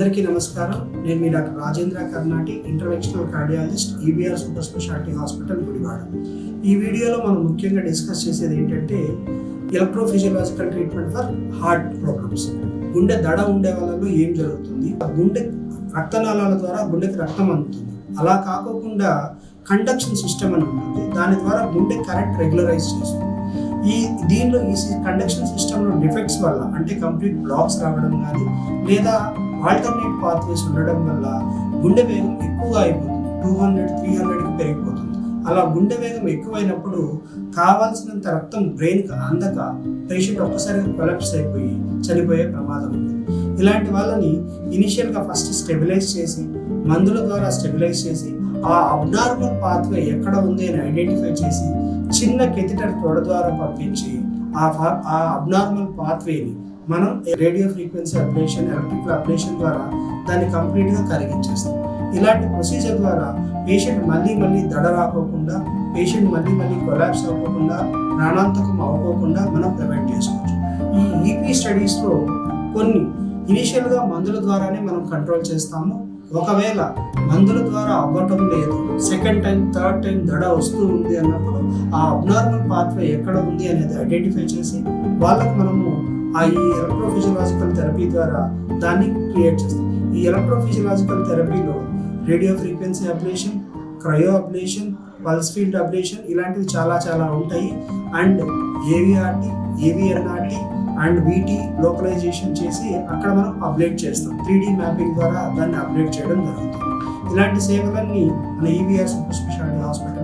అందరికీ నమస్కారం. నేను మీ doctor Rajendra Karnati interventional cardiologist EVR super speciality hospital Gudivada. ఈ వీడియోలో మనం ముఖ్యంగా డిస్కస్ చేసేది ఏంటంటే electrophysiological treatment for heart problems గుండె దడ ఉండే వాళ్ళలో ఏం జరుగుతుంది? ఆ గుండె రక్తనాళాల ద్వారా గుండెకి రక్తం అందుతుంది. అలా కాకోకుండా కండక్షన్ సిస్టమ్ అని ఉంటుంది. దాని ద్వారా గుండె కరెక్ట్ రెగ్యులరైజ్ చేస్తుంది. ఈ దీనిలో ఈ కండక్షన్ సిస్టంలో డిఫెక్ట్స్ వల్ల అంటే కంప్లీట్ బ్లాక్స్ రావడం కానీ లేదా ఆల్టర్నేట్ పాత్వేస్ ఉండడం వల్ల గుండె వేగం ఎక్కువగా అయిపోతుంది. టూ హండ్రెడ్ త్రీ హండ్రెడ్కి పెరిగిపోతుంది. అలా గుండె వేగం ఎక్కువైనప్పుడు కావాల్సినంత రక్తం బ్రెయిన్కి అందక పేషెంట్ ఒక్కసారిగా కొలాప్స్ అయిపోయి చనిపోయే ప్రమాదం ఉంది. ఇలాంటి వాళ్ళని ఇనిషియల్గా ఫస్ట్ స్టెబిలైజ్ చేసి మందుల ద్వారా స్టెబిలైజ్ చేసి ఆ అబ్నార్మల్ పాత్వే ఎక్కడ ఉంది అని ఐడెంటిఫై చేసి చిన్న కెథిటర్ తొడ ద్వారా పంపించి ఆ ఆ అబ్నార్మల్ పాత్వేని మనం radio frequency ablation electrical ablation ద్వారా దాన్ని కంప్లీట్గా కరిగించేస్తాం. ఇలాంటి ప్రొసీజర్ ద్వారా పేషెంట్ మళ్ళీ మళ్ళీ దడ రాకోకుండా పేషెంట్ మళ్ళీ మళ్ళీ కొలాప్స్ అవ్వకుండా ప్రాణాంతకం అవ్వకోకుండా మనం ప్రివెంట్ చేసుకోవచ్చు. ఈ ఈపీ స్టడీస్లో కొన్ని ఇనిషియల్గా మందుల ద్వారానే మనం కంట్రోల్ చేస్తాము. ఒకవేళ మందుల ద్వారా అవ్వటం లేదు సెకండ్ టైం థర్డ్ టైం దడ వస్తూ ఉంది అన్నప్పుడు ఆ అబ్నార్మల్ పాత్వే ఎక్కడ ఉంది అనేది ఐడెంటిఫై చేసి వాళ్ళకు మనము ఆ ఈ ఎలక్ట్రోఫిజియలాజికల్ థెరపీ ద్వారా దాన్ని క్రియేట్ చేస్తాం. ఈ electrophysiological థెరపీలో radio frequency ablation cryo ablation pulse field ablation ఇలాంటివి చాలా చాలా ఉంటాయి. అండ్ ఏవిఆర్టీ ఏవిఎన్ఆర్టీ అండ్ వీటి లోకలైజేషన్ చేసి అక్కడ మనం అప్డేట్ చేస్తాం. త్రీ మ్యాపింగ్ ద్వారా దాన్ని అప్డేట్ చేయడం జరుగుతుంది. ఇలాంటి సేవలన్నీ మన ఈవీఆర్ సూపర్ స్పెషాలిటీ హాస్పిటల్